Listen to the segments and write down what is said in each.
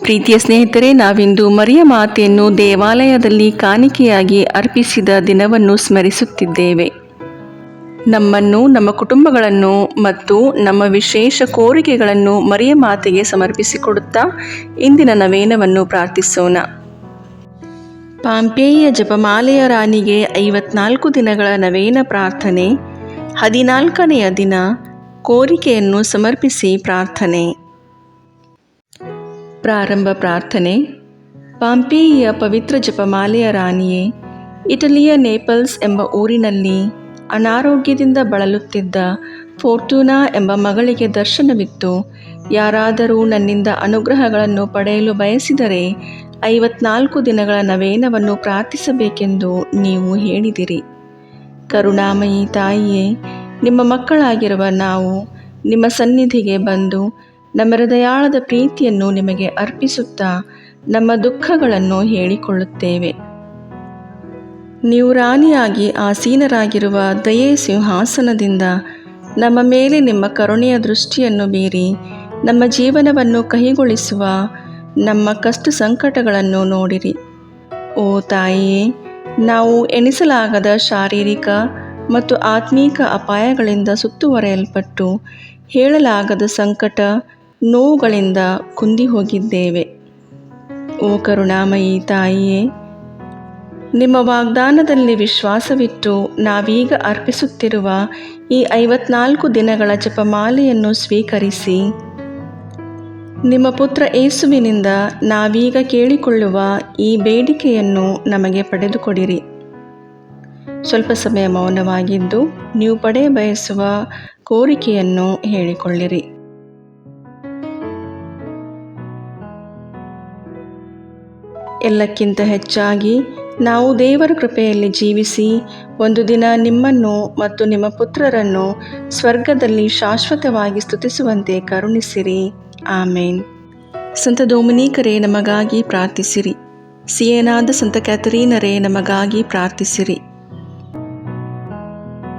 ಪ್ರೀತಿಯ ಸ್ನೇಹಿತರೆ, ನಾವಿಂದು ಮರಿಯ ಮಾತೆಯನ್ನು ದೇವಾಲಯದಲ್ಲಿ ಕಾಣಿಕೆಯಾಗಿ ಅರ್ಪಿಸಿದ ದಿನವನ್ನು ಸ್ಮರಿಸುತ್ತಿದ್ದೇವೆ. ನಮ್ಮನ್ನು, ನಮ್ಮ ಕುಟುಂಬಗಳನ್ನು ಮತ್ತು ನಮ್ಮ ವಿಶೇಷ ಕೋರಿಕೆಗಳನ್ನು ಮರಿಯ ಮಾತೆಗೆ ಸಮರ್ಪಿಸಿಕೊಡುತ್ತಾ ಇಂದಿನ ನವೇನವನ್ನು ಪ್ರಾರ್ಥಿಸೋಣ. ಪಾಂಪೇಯ ಜಪಮಾಲೆಯ ರಾಣಿಗೆ ಐವತ್ನಾಲ್ಕು ದಿನಗಳ ನವೇನ ಪ್ರಾರ್ಥನೆ, ಹದಿನಾಲ್ಕನೆಯ ದಿನ ಕೋರಿಕೆಯನ್ನು ಸಮರ್ಪಿಸಿ ಪ್ರಾರ್ಥನೆ. ಪ್ರಾರಂಭ ಪ್ರಾರ್ಥನೆ. ಪಾಂಪೇಯಿಯ ಪವಿತ್ರ ಜಪಮಾಲೆಯ ರಾಣಿಯೇ, ಇಟಲಿಯ ನೇಪಲ್ಸ್ ಎಂಬ ಊರಿನಲ್ಲಿ ಅನಾರೋಗ್ಯದಿಂದ ಬಳಲುತ್ತಿದ್ದ ಫೋರ್ಟೂನಾ ಎಂಬ ಮಗಳಿಗೆ ದರ್ಶನವಿತ್ತು. ಯಾರಾದರೂ ನನ್ನಿಂದ ಅನುಗ್ರಹಗಳನ್ನು ಪಡೆಯಲು ಬಯಸಿದರೆ ಐವತ್ನಾಲ್ಕು ದಿನಗಳ ನವೇನವನ್ನು ಪ್ರಾರ್ಥಿಸಬೇಕೆಂದು ನೀವು ಹೇಳಿದಿರಿ. ಕರುಣಾಮಯಿ ತಾಯಿಯೇ, ನಿಮ್ಮ ಮಕ್ಕಳಾಗಿರುವ ನಾವು ನಿಮ್ಮ ಸನ್ನಿಧಿಗೆ ಬಂದು ನಮ್ಮ ಹೃದಯಾಳದ ಪ್ರೀತಿಯನ್ನು ನಿಮಗೆ ಅರ್ಪಿಸುತ್ತಾ ನಮ್ಮ ದುಃಖಗಳನ್ನು ಹೇಳಿಕೊಳ್ಳುತ್ತೇವೆ. ನೀವು ರಾಣಿಯಾಗಿ ಆಸೀನರಾಗಿರುವ ದಯೆ ಸಿಂಹಾಸನದಿಂದ ನಮ್ಮ ಮೇಲೆ ನಿಮ್ಮ ಕರುಣೆಯ ದೃಷ್ಟಿಯನ್ನು ಬೀರಿ ನಮ್ಮ ಜೀವನವನ್ನು ಕಹಿಗೊಳಿಸುವ ನಮ್ಮ ಕಷ್ಟ ಸಂಕಟಗಳನ್ನು ನೋಡಿರಿ. ಓ ತಾಯಿಯೇ, ನಾವು ಎಣಿಸಲಾಗದ ಶಾರೀರಿಕ ಮತ್ತು ಆತ್ಮೀಕ ಅಪಾಯಗಳಿಂದ ಸುತ್ತುವರೆಯಲ್ಪಟ್ಟು ಹೇಳಲಾಗದ ಸಂಕಟ ನೋವುಗಳಿಂದ ಕುಂದಿ ಹೋಗಿದ್ದೇವೆ ಓ ಕರುಣಾಮಯಿ ತಾಯಿಯೇ, ನಿಮ್ಮ ವಾಗ್ದಾನದಲ್ಲಿ ವಿಶ್ವಾಸವಿಟ್ಟು ನಾವೀಗ ಅರ್ಪಿಸುತ್ತಿರುವ ಈ ಐವತ್ನಾಲ್ಕು ದಿನಗಳ ಜಪಮಾಲೆಯನ್ನು ಸ್ವೀಕರಿಸಿ, ನಿಮ್ಮ ಪುತ್ರ ಏಸುವಿನಿಂದ ನಾವೀಗ ಕೇಳಿಕೊಳ್ಳುವ ಈ ಬೇಡಿಕೆಯನ್ನು ನಮಗೆ ಪಡೆದುಕೊಡಿರಿ. ಸ್ವಲ್ಪ ಸಮಯ ಮೌನವಾಗಿದ್ದು ನೀವು ಪಡೆಯ ಬಯಸುವ ಕೋರಿಕೆಯನ್ನು ಹೇಳಿಕೊಳ್ಳಿರಿ. ಎಲ್ಲಕ್ಕಿಂತ ಹೆಚ್ಚಾಗಿ ನಾವು ದೇವರ ಕೃಪೆಯಲ್ಲಿ ಜೀವಿಸಿ ಒಂದು ದಿನ ನಿಮ್ಮನ್ನು ಮತ್ತು ನಿಮ್ಮ ಪುತ್ರರನ್ನು ಸ್ವರ್ಗದಲ್ಲಿ ಶಾಶ್ವತವಾಗಿ ಸ್ತುತಿಸುವಂತೆ ಕರುಣಿಸಿರಿ. ಆಮೇನ್. ಸಂತ ಡೊಮಿನಿಕರೇ ನಮಗಾಗಿ ಪ್ರಾರ್ಥಿಸಿರಿ. ಸಿಯೇನಾದ ಸಂತ ಕ್ಯಾಥರೀನರೇ ನಮಗಾಗಿ ಪ್ರಾರ್ಥಿಸಿರಿ.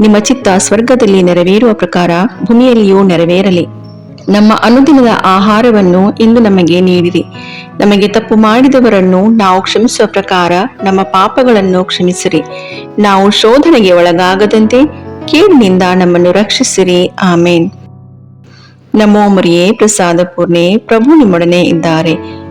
ನಿಮ್ಮ ಚಿತ್ತ ಸ್ವರ್ಗದಲ್ಲಿ ನೆರವೇರುವ ಪ್ರಕಾರ ಭೂಮಿಯಲ್ಲಿಯೂ ನೆರವೇರಲಿ. ನಮ್ಮ ಅನುದಿನದ ಆಹಾರವನ್ನು ಇಂದು ನಮಗೆ ನೀಡಿರಿ. ನಮಗೆ ತಪ್ಪು ಮಾಡಿದವರನ್ನು ನಾವು ಕ್ಷಮಿಸುವ ಪ್ರಕಾರ ನಮ್ಮ ಪಾಪಗಳನ್ನು ಕ್ಷಮಿಸಿರಿ. ನಾವು ಶೋಧನೆಗೆ ಒಳಗಾಗದಂತೆ ಕೇಡಿನಿಂದ ನಮ್ಮನ್ನು ರಕ್ಷಿಸಿರಿ. ಆಮೇನ್. ನಮೋ ಮರಿಯೇ, ಪ್ರಸಾದ ಪೂರ್ಣೆ, ಪ್ರಭು ನಿಮ್ಮೊಡನೆ ಇದ್ದಾರೆ.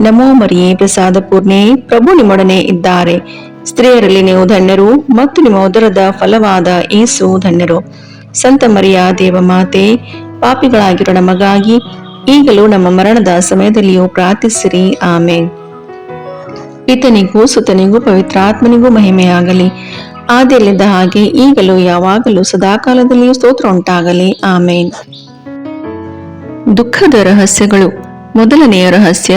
ನಮೋ ಮರಿಯೇ ಪ್ರಸಾದ ಪೂರ್ಣೆ ಪ್ರಭು ನಿಮ್ಮೊಡನೆ ಇದ್ದಾರೆ. ಸ್ತ್ರೀಯರಲ್ಲಿ ನೀವು ಧನ್ಯರು ಮತ್ತು ನಿಮ್ಮ ಉದರದ ಫಲವಾದ ಏಸು ಧನ್ಯರು. ಸಂತ ಮರಿಯ ದೇವಮಾತೆ ಪಾಪಿಗಳಾಗಿರೋ ನಮಗಾಗಿ ಈಗಲೂ ನಮ್ಮ ಮರಣದ ಸಮಯದಲ್ಲಿಯೂ ಪ್ರಾರ್ಥಿಸಿರಿ, ಆಮೇನ್. ಈತನಿಗೂ ಸುತನಿಗೂ ಪವಿತ್ರಾತ್ಮನಿಗೂ ಮಹಿಮೆಯಾಗಲಿ. ಆದಿಯಲ್ಲಿದ್ದ ಹಾಗೆ ಈಗಲೂ ಯಾವಾಗಲೂ ಸದಾಕಾಲದಲ್ಲಿಯೂ ಸ್ತೋತ್ರ ಉಂಟಾಗಲಿ ಆಮೇನ್. ದುಃಖದ ರಹಸ್ಯಗಳು. ಮೊದಲನೆಯ ರಹಸ್ಯ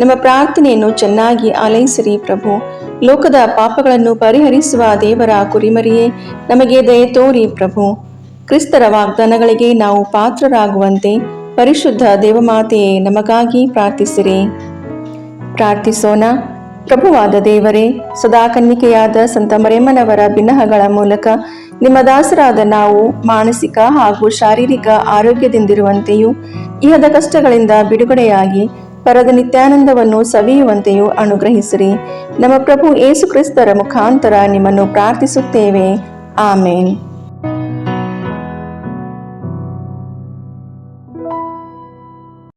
ನಮ್ಮ ಪ್ರಾರ್ಥನೆಯನ್ನು ಚೆನ್ನಾಗಿ ಆಲೈಸಿರಿ ಪ್ರಭು. ಲೋಕದ ಪಾಪಗಳನ್ನು ಪರಿಹರಿಸುವ ದೇವರ ಕುರಿಮರಿಯೇ, ನಮಗೆ ದಯ ತೋರಿ ಪ್ರಭು. ಕ್ರಿಸ್ತರ ವಾಗ್ದಾನಗಳಿಗೆ ನಾವು ಪಾತ್ರರಾಗುವಂತೆ ಪರಿಶುದ್ಧ ದೇವಮಾತೆಯೇ, ನಮಗಾಗಿ ಪ್ರಾರ್ಥಿಸಿರಿ. ಪ್ರಾರ್ಥಿಸೋಣ. ಪ್ರಭುವಾದ ದೇವರೇ, ಸದಾ ಕನ್ನಿಕೆಯಾದ ಸಂತ ಮರೆಮ್ಮನವರ ಬಿನ್ನಹಗಳ ಮೂಲಕ ನಿಮ್ಮ ದಾಸರಾದ ನಾವು ಮಾನಸಿಕ ಹಾಗೂ ಶಾರೀರಿಕ ಆರೋಗ್ಯದಿಂದಿರುವಂತೆಯೂ, ಇಹದ ಕಷ್ಟಗಳಿಂದ ಬಿಡುಗಡೆಯಾಗಿ ಪರದ ನಿತ್ಯಾನಂದವನ್ನು ಸವಿಯುವಂತೆಯೂ ಅನುಗ್ರಹಿಸಿರಿ. ನಮ್ಮ ಪ್ರಭು ಯೇಸು ಕ್ರಿಸ್ತರ ಮುಖಾಂತರ ನಿಮ್ಮನ್ನು ಪ್ರಾರ್ಥಿಸುತ್ತೇವೆ. ಆಮೇನ್.